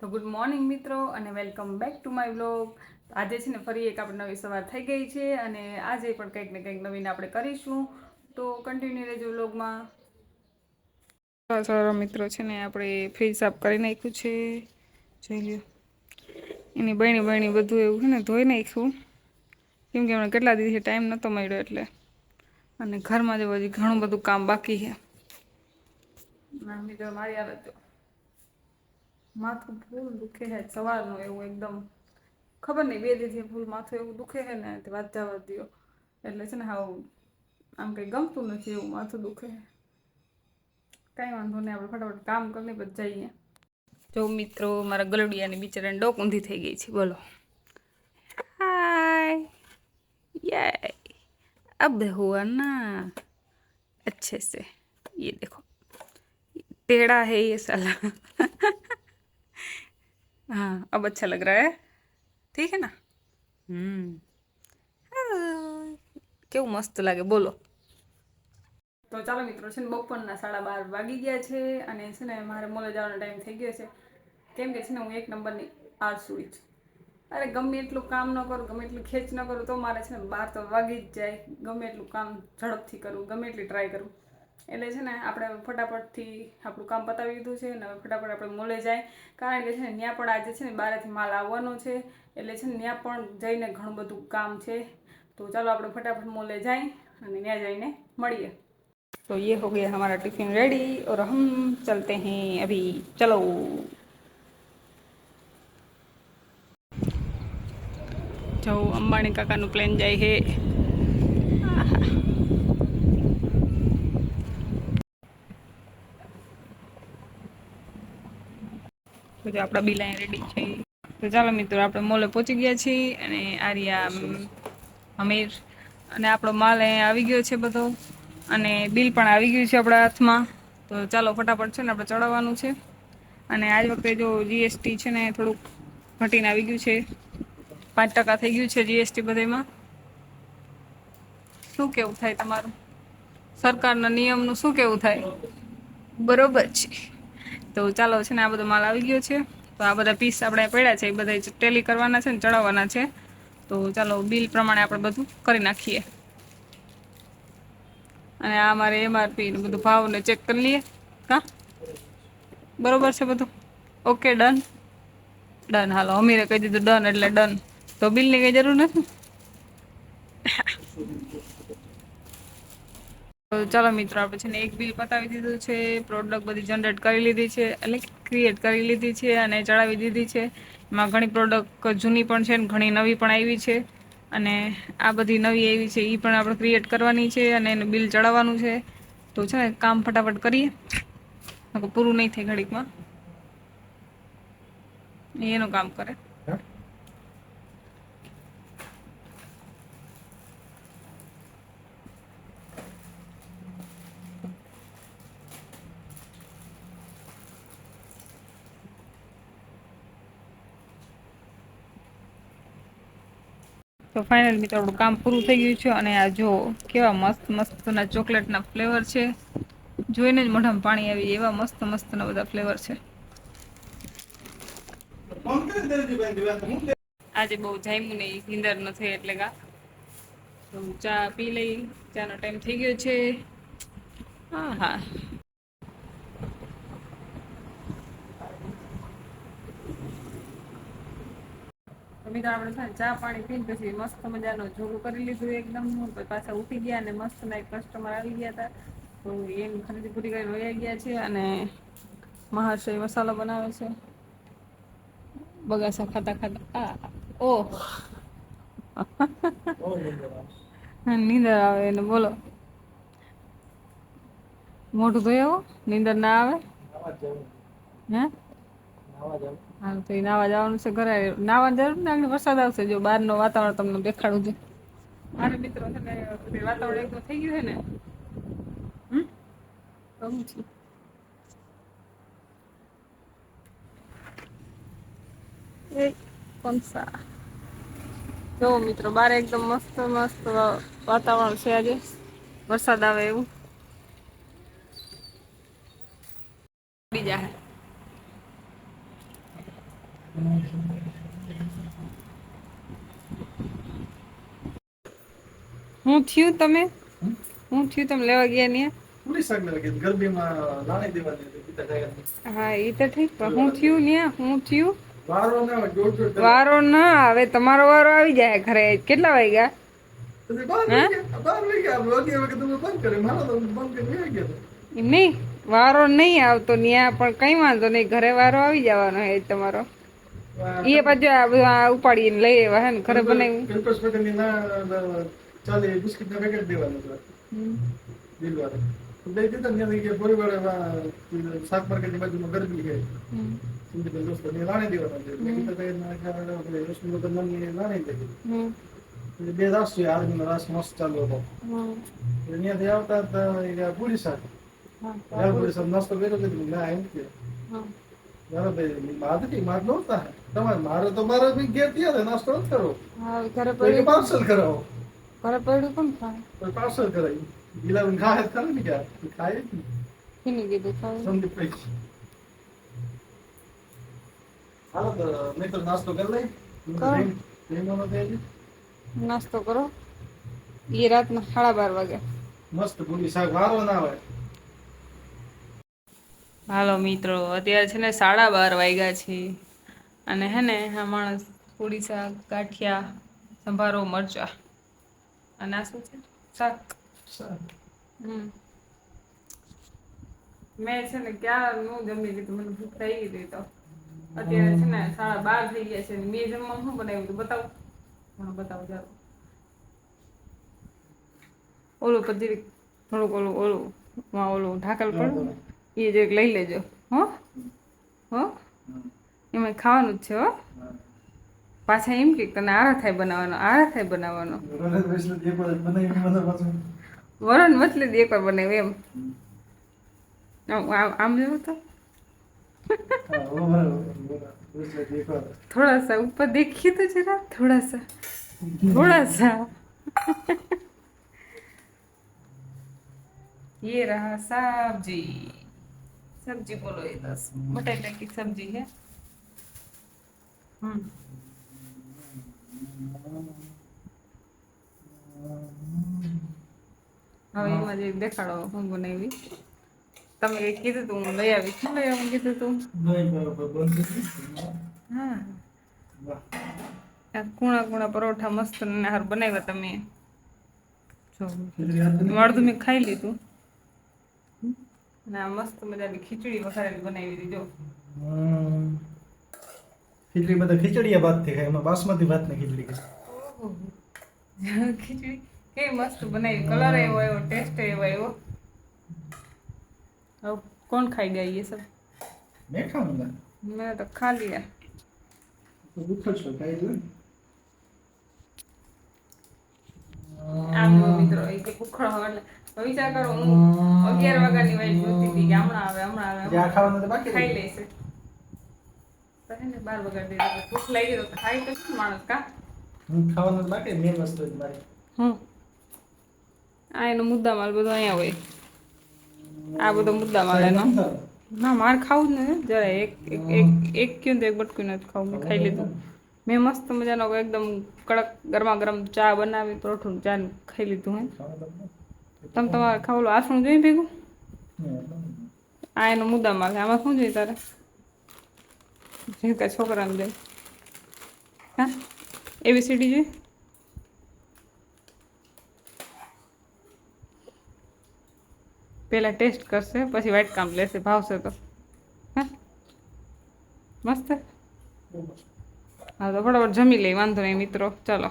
તો good morning મિત્રો અને welcome back to my vlog. આજે છે ને ફરી એક આપણે નવી સવાર થઈ ગઈ છે અને આજે પણ કંઈક ને કંઈક નવીન આપણે કરીશું. તો કન્ટિન્યુ રહેજો વ્લોગમાં. સારા મિત્રો છે ને આપણે ફ્રીજ સાફ કરી નાખ્યું છે. જોઈ લ્યો. એની બહેણી બહેણી બધું એવું છે ને ધોઈ નાખ્યું. કેમ કે હમણાં કેટલા દિવસે ટાઈમ નહોતો મળ્યો એટલે. અને ઘરમાં જો હજી ઘણું બધું કામ બાકી છે. મિત્રો મારી આવે જો માથું ફૂલ દુખે છે સવારનું એવું એકદમ ખબર નહીં બે દિવસથી ફૂલ માથું એવું દુખે છે ને તે વાત જવા દ્યો એટલે છે ને હાવ આમ કંઈ ગમતું નથી એવું માથું દુખે છે કાંઈ વાંધો નહીં આપણે ફટાફટ કામ કરીને પછી જઈએ જો મિત્રો મારા ગલુડિયાની બિચારાની ડોક ઊંધી થઈ ગઈ છે બોલો હાય યે अब हुआ ना अच्छे से ये देखो टेढ़ा है ये साला हाँ अब अच्छा लग रहा है ठीक है ना हम्म હેલો. કેવું મસ્ત લાગે બોલો તો ચાલો મિત્રો છે ને બપોરના સાડા બાર વાગી ગયા છે અને છે ને મારે મોલે જવાનો ટાઈમ થઈ ગયો છે કેમ કે છે ને હું એક નંબરની આળસુડી છું અરે ગમે એટલું કામ ન કરું ગમે એટલું ખેંચ ન કરું તો મારે છે ને બાર તો વાગી જ જાય ગમે એટલું કામ ઝડપથી કરું ગમે એટલી ટ્રાય કરું એટલે છે ને આપણે ફટાફટથી આપણું કામ પતાવી દીધું છે અને હવે ફટાફટ આપણે મોલે જાય કારણ કે છે ને ત્યાં પણ આજે છે ને બારેથી માલ આવવાનો છે એટલે છે ને ત્યાં પણ જઈને ઘણું બધું કામ છે તો ચાલો આપણે ફટાફટ મોલે જાય અને ત્યાં જઈને મળીએ तो ये हो गया हमारा टिफिन रेडी और हम चलते हैं अभी चलो જો અંબાણી કાકાનું પ્લેન જાય હે બધું આપણા બિલ અહીંયા રેડી છે. તો ચાલો મિત્રો, આપણે મોલે પહોંચી ગયા છીએ અને આર્યા અમીર અને આપણો માલ અહીંયા આવી ગયો છે બધો. અને બિલ પણ આવી ગયું છે આપણા હાથમાં. તો ચાલો ફટાફટ છે ને આપણે ચડાવવાનું છે. અને આજ વખતે જો જીએસટી છે ને થોડુંક ઘટીને આવી ગયું છે. પાંચ ટકા થઈ ગયું છે જીએસટી બધેમાં. શું કેવું થાય તમારું? સરકારના નિયમનું શું કેવું થાય? બરોબર છે. તો ચાલો છે ને આ બધો માલ આવી ગયો છે. તો આ બધા પીસ આપણે પડ્યા છે, એ બધા ટેલી કરવાના છે ને ચડાવવાના છે. તો ચાલો બિલ પ્રમાણે આપણે બધું કરી નાખીએ. અને આ મારે એમઆરપી ને બધું ભાવને ચેક કરી લઈએ. હા? બરોબર છે બધું? ઓકે ડન ડન હાલો, અમીરે કહી દીધું ડન એટલે ડન તો બિલની કંઈ જરૂર નથી? ચાલો મિત્રો, આપણે છે ને એક બિલ પતાવી દીધું છે પ્રોડક્ટ બધી જનરેટ કરી લીધી છે, એટલે ક્રિએટ કરી લીધી છે અને ચડાવી દીધી છે. એમાં ઘણી પ્રોડક્ટ જૂની પણ છે ને ઘણી નવી પણ આવી છે. અને આ બધી નવી આવી છે એ પણ આપણે ક્રિએટ કરવાની છે અને એનું બિલ ચડાવવાનું છે. તો છે ને કામ ફટાફટ કરીએ. પૂરું નહીં થાય ઘડીકમાં. એનું કામ કરે. તો ફાઇનલ મિત્રો, આપણું કામ પૂરું થઈ ગયું છે અને આ જો કેવા મસ્ત મસ્તના ચોકલેટના ફ્લેવર છે. જોઈને જ મોઢામાં પાણી આવી એવા મસ્ત મસ્તના બધા ફ્લેવર છે. આજે બહુ જામ્યું નહીં નીંદર નથી એટલે કા તો ચા પી લઈ, ચાનો ટાઈમ થઈ ગયો છે. હા હા. તો મિત્રો આપણે ચા પાણી પીને પછી મસ્ત મજાનો જોગું કરી લીધું એકદમ. પાછા ઉઠી ગયા અને મસ્ત એક કસ્ટમર આવી ગયા હતા. તો એની ખરીદી પૂરી કરી રોયા ગયા છે અને મહાશય મસાલો બનાવે છે. બગાસા ખાતા ખાતા. આ ઓહ નીંદર આવે એને બોલો. મોટું તો આવો નીંદર ના આવે. હે? હા તો એ નાવા જવાનું છે ઘરે. નાવા જરૂર ને આગળ વરસાદ આવશે જો બહારનો વાતાવરણ તમને દેખાડું છે. મારે મિત્રો છે ને વાતાવરણ એકદમ થઈ ગયું છે ને. હમ? કહું છું. મિત્રો, બારે એકદમ મસ્ત મસ્ત વાતાવરણ છે આજે. વરસાદ આવે એવું. બીજા હે હું થયું તમે? હું થયું તમે લેવા ગયા ને પૂરી શાક લાગે ગરબીમાં લાણી દેવાની હતી પિતા જાય હા એ તો ઠીક. પણ હું થયું ને હું થયું? વારો ના હોય દોઢ દોઢ કલાક. વારો ના આવે. તમારો વારો આવી જાય ઘરે. કેટલા વાગ્યા? પછી બહાર લઈ ગયા. બહાર લઈ ગયા. આપણે અગિયાર વાગે તમે બંધ કર્યો. મારો તો બંધ કરી વહી ગયા હતા. એમ નહીં. વારો નહીં આવતો ત્યાં પણ કઈ વાંધો નહીં. ઘરે વારો આવી જવાનો એ તમારો. એ પાછું આ ઉપાડીને લઈ આવ્યા હે ને ઘરે બનાવ્યું ના ચાલે બિસ્કિટ ના પેકેટ દેવાનું હતું. દિલવારે દઈ દીધા ને કે બોરીવાળા શાક માર્કેટની બાજુમાં ગરબી છે. દોસ્તો ને લાણી દેવાના રશ્મિ વગર લાણી દે. એટલે બે રાસ છે આર્મીનો રાસ મસ્ત ચાલુ હતો. એટલે ત્યાંથી આવતા પૂરી શાક. પૂરી શાક નાસ્તો કર્યો તો ના એમ કે. મારો મારે માર નહોતા. તમારે મારે તો મારે બી ઘેર ત્યાં નાસ્તો કરવો ઘરે પાર્સલ કરાવો. ઘરે પડ્યું કોણ ખાય તો પાર્સલ કરાવી. ગીલાબેન ખાય જ ને ક્યાં ખાય જ નહીં. કીધું ખાય સંદીપ ભાઈ. હાલો તો મિત્રો નાસ્તો કરી લઈ કરો. નાસ્તો કરો. એ રાતના સાડા બાર વાગે. મસ્ત પૂરી શાક વારો ના હોય. હાલો મિત્રો અત્યારે છે ને સાડા બાર વાગ્યા છે. અને હે ને આ માણસ પૂરી શાક ગાંઠિયા સંભારો મરચા. અને આ શું છે? શાક. હમ. મેં છે ને ક્યાં નું જમી લીધું મને ભૂખ થઈ ગઈ હતી તો. અત્યારે છે ને સાડા બાર થઈ ગયા છે. મેં જમવા શું બનાવ્યું હતું બતાવું? મને બતાવું ચાલો. ઓલું પછી થોડુંક ઓલું ઓલું માં ઓલું ઢાકલ પડું એ જ એક લઈ લેજો હો હો એમાં ખાવાનું જ છે હો પાછા એમ કે તને આરા થાય બનાવવાનો આરા થાય બનાવવાનો રોનક વૈષ્ણવ જે પણ બનાવી મને પાછું વરણ મતલબ એક વાર બનાવ્યું એમ આમ આમ- આમ જોવો તો હા, ઓ બરાબર, બરાબર. વૈષ્ણવ એક વાર. थोड़ा सा ऊपर देखिए तो जरा थोड़ा सा थोड़ा सा ये रहा सब्जी सब्जी बोलो ये दस बटाटा की सब्जी है हम्म હવે એમાં જે દેખાડો હું બનાવી તમે કંઈક કીધું તું હું લઈ આવીશ શું લઈ આવું કીધું તું નહીં, બરાબર, બંધ કરી. હા વાહ. આ કુણા કુણા પરોઠા મસ્ત ને હાર બનાવ્યા તમે જો ખીચડી હાથ કરી? અડધું મેં ખાઈ લીધું અને મસ્ત મજાની ખીચડી વઘારેલી બનાવી દીધી ખીચડી બધા ખીચડીયા ભાતથી ખાય એમાં બાસમતી ભાત ને ખીચડી ખાય. ખીચડી કેવી મસ્ત બનાવી કલર એવો એવો ટેસ્ટ એવો એવો હવે કોણ ખાઈ ગયા એ સબ? મેં ખાવાનું મેં તો ખા લીયા તો ઉખડશો, ખાઈ લો. આમ મિત્રો એ એટલે વિચાર કરો હું અગિયાર વાગ્યાની વાઈટ જોતી હતી કે હમણાં આવે હમણાં આવે જે ખાવાનું તો બાકી ખાઈ રહી. લેશે. તો હે ને બાર વગાડી દે ભૂખ લાગી તો ખાઈ તો શું માણસ કા? હમ, ખાવાનું બાકી મેન વસ્તુ જ મારી. હમ. આ એનો મુદ્દા માલ બધો અહીંયા હોય. આ બધો મુદ્દા માલ એનો. ના માર ખાવું જ ને જરા એક એક એક એક કયું તો એક બટકું નથી ખાવું મેં ખાઈ લીધું. મેં મસ્ત મજાનો એકદમ કડક ગરમા ગરમ ચા બનાવી પરોઠું ચા ને ખાઈ લીધું હે. તમે તમારે ખાવલું આસણું જોઈ ભેગું? આ એનો મુદ્દા માલ છે. આમાં શું જોઈએ તારે? જે છોકરાને દે. હા? એબીસીડી જોઈ પહેલાં ટેસ્ટ કરશે પછી વાઇટ કામ લેશે ભાવશે તો. હા? મસ્ત? હા તો ફટાફટ જમી લઈ વાંધો નહીં મિત્રો. ચાલો.